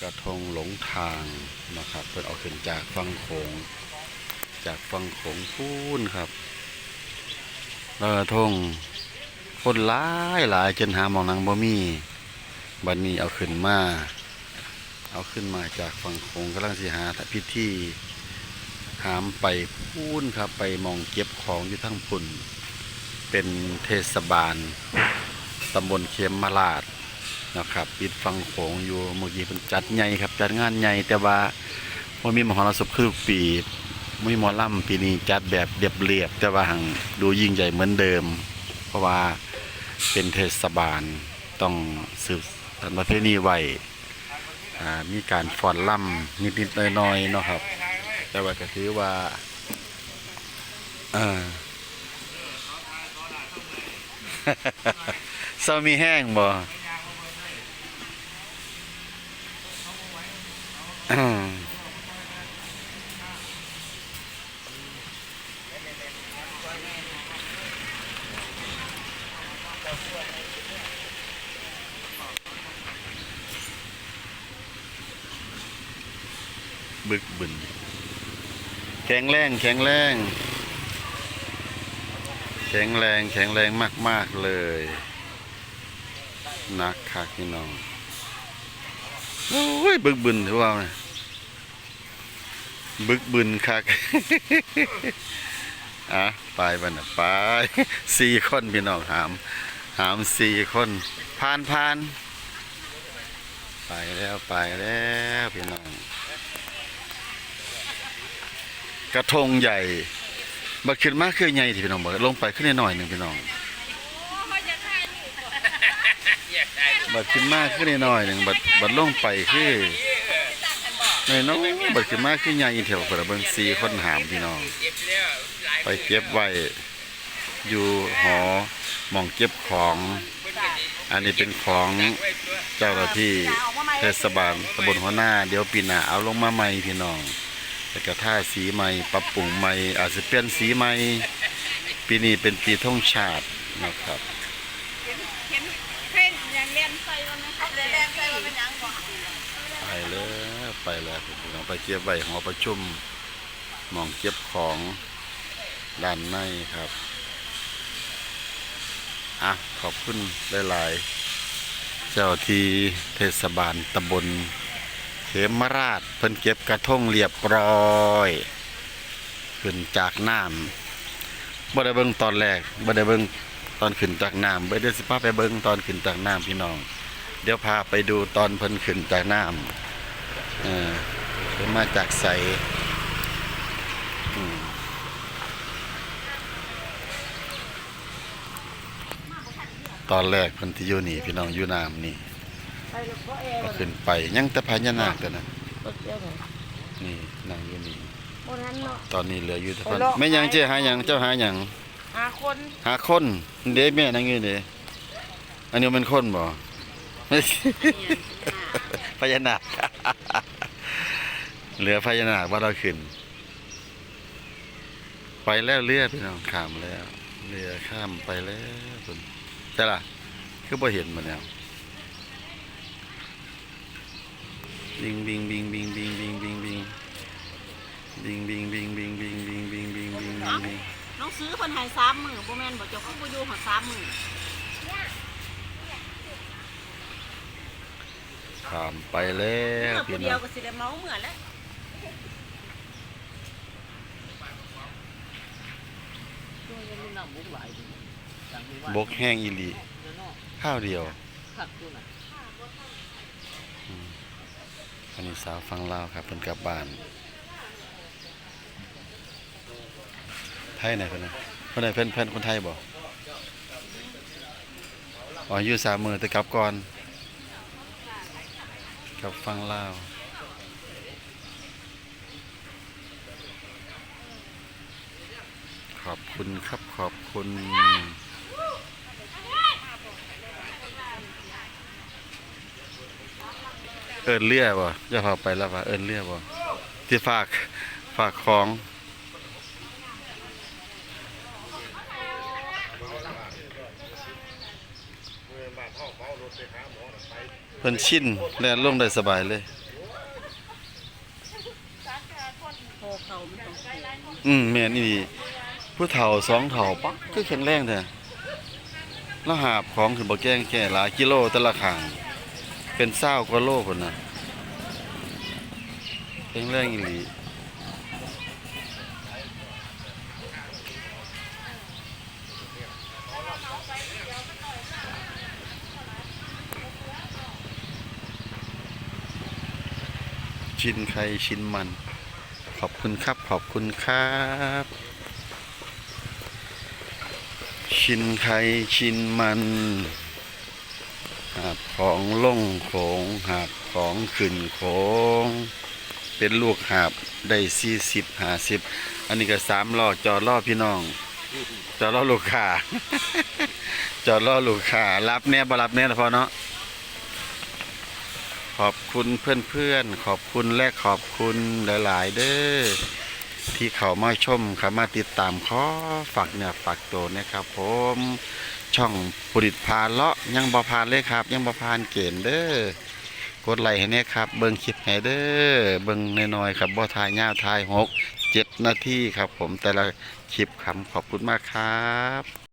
กระทงหลงทางนะครับเพิ่นเอาขึ้นจากฟังโขงจากฟังโขงพูนครับลอยกระทงคนหลายหลายจนหามองนังบ่มีบัดนนี้เอาขึ้นมาเอาขึ้นมาจากฝั่งโขงกำลังสิหาพิธีหามไปพูนครับไปมองเก็บของอยู่ทั้งพุ่น เป็นเทศบาลตำบลเข็มมาลาด นะครับปิดฟังโขงอยู่เมื่อกี้เป็นจัดใหญ่ครับ จัดงานใหญ่แต่ว่าบ่มีมหรสพคือปีบ่มีมอลำปีนี้จัดแบบเรียบๆแต่ว่าหังดูยิ่งใหญ่เหมือนเดิม เพราะว่าเป็นเทศบาลต้องสืบสานประเพณีไว้มีการฟอนล่ำนิดๆน้อยๆเนาะครับ แต่ว่าก็ถือว่าเออเศร้ามีแห้งบ่ อืม บึกบึนแข็งแรงแข็งแรง แข็งแรงแข็งแรงมาก ๆ เลย นักคักพี่น้อง โอ้ยบึกบึนถือว่าไงบึกบึนคักอะไปบันน่ะไปสี่คนพี่น้องหาม หามสี่คนผ่านผ่านไปแล้วไปแล้วพี่น้อง กระทงใหญ่บัดขึ้นมาคือใหญ่ที่พี่น้องบอกลงไปขึ้นหน่อยหนึ่งพี่น้อง บัดขึ้นมากขึ้นหน่อยหนึ่งบัดบัดลงไปคือน้อยน้องบัดขึ้นมาคือใหญ่เถวเปิดเบิ่งสีคนหามพี่น้อง ไปเก็บไว้อยู่หอมองเก็บของ อันนี้เป็นของเจ้าหน้าที่เทศบาลตำบลหัวหน้า เดี๋ยวปีหน้าเอาลงมาใหม่พี่น้องแล้วก็ท่าสีใหม่ปรับปรุงใหม่อาจจะเปลี่ยนสีใหม่ปีนี้เป็นปีท่องชาตินะครับ เห็นอย่างเรียนใส่วันนะครับเรียนใส่ว่าเป็นยังบ่ไปแล้วไปแล้วพี่น้องไปเก็บไว้หอประชุมมองเก็บของด้านในครับ อะ ขอบคุณหลายๆ เจ้าที่เทศบาลตำบลเขมราชเพิ่นเก็บกระทงเรียบร้อยขึ้นจากน้ำบ่ได้เบิ่งตอนแรกบ่ได้เบิ่ง ตอนขึ้นจากน้ำบ่ได้สิพาไปเบิ่งตอนขึ้นจากน้ำพี่น้อง เดี๋ยวพาไปดูตอนเพิ่นขึ้นจากน้ำเออเพิ่นมาจากใสอืมตอนแรกเพิ่นที่อยู่นี่พี่น้องอยู่น้ำนี่ไปแล้วก็เอวก็ขึ้นไปยังแต่พญานาคแต่นั้นรถเดียวกันนี่นั่งอยู่นี่บ่นั้นเนาะตอนนี้เหลืออยู่แต่ไปเพิ่นเลาะแม่ยังเจ้หาหยังเจ้าหาหยัง หาคนหาคนเด้แม่นั่งอยู่เด้อันนี้มันคนบ่พญานาคเหลือพญานาคว่าเราขึ้น ไปแล้วเรือพี่น้องข้ามแล้ว เรือข้ามไปแล้วคุณใช่ล่ะ คือบ่เห็นมันแล้วบิงบิงบิงบิงบิงบิงบิงบิงบิงบิงบิงบิงบิงบิงบิงบิงบิงบิ งซื้อคนหายสามหมื่นโบแมนบอกเจ้าก็บูยูหอสามหมื่นถามไปแล้วเพียงเดียวกัก็สิเลเมาเหมือนแล้วช่บกแห้งอีลีข้าวเดียว ผักอยู่น่ะอันนี้สาวฟังเล่าครับเป็นกลับบ้าน ไทยไหนเพิ่นน่ะคนไหนเพิ่อนเพิ่อนคนไทยบ่อ๋ออยู่สามมือแต่กลับก่อนกลับฟังลาวขอบคุณครับขอบคุณเอินเรือบ่จะพาไปแล้วว่าเอินเรือบ่ที่ฝากฝากของ เพิ่นชินแล่นลงได้สบายเลย อืมแม่นี่ผู้เฒ่าสองเฒ่าปักคือแข็งแรงแท้แล้วหาบของถือนบ่แกงแก่หลายกิโลตละขางเป็นเศร้ากว่าโลพุ่นน่ะแข็งแรงอีหลี ชินใครชินมัน ขอบคุณครับ ขอบคุณครับ ชินใครชินมันหาบของล่งโขงหาบของขึ้นโขงเป็นลูกหาบได้สี่สิบหาสิบอันนี้ก็สามล้อจอดล้อพี่น้อง จอดล้อลูกค้าจอดล้อลูกค้ารับแน่บ่รับแน่ละพอเนาะ ขอบคุณเพื่อนๆ ขอบคุณและขอบคุณหลาย ๆ เด้อที่เขามาชมเขามาติดตามขอฝากเนี่ยฝากตัวนะครับ ผมช่องผลิตพาเลาะยังบ่พานเลยครับ ยังบ่พานเกณฑ์เด้อกดไลค์ให้แน่ครับ เบิ่งคลิปให้เด้อเบิ่งน้อยๆครับบ่ทายยาวทายหกเจ็ดนาทีครับ ผมแต่ละคลิปคำขอบคุณมากครับ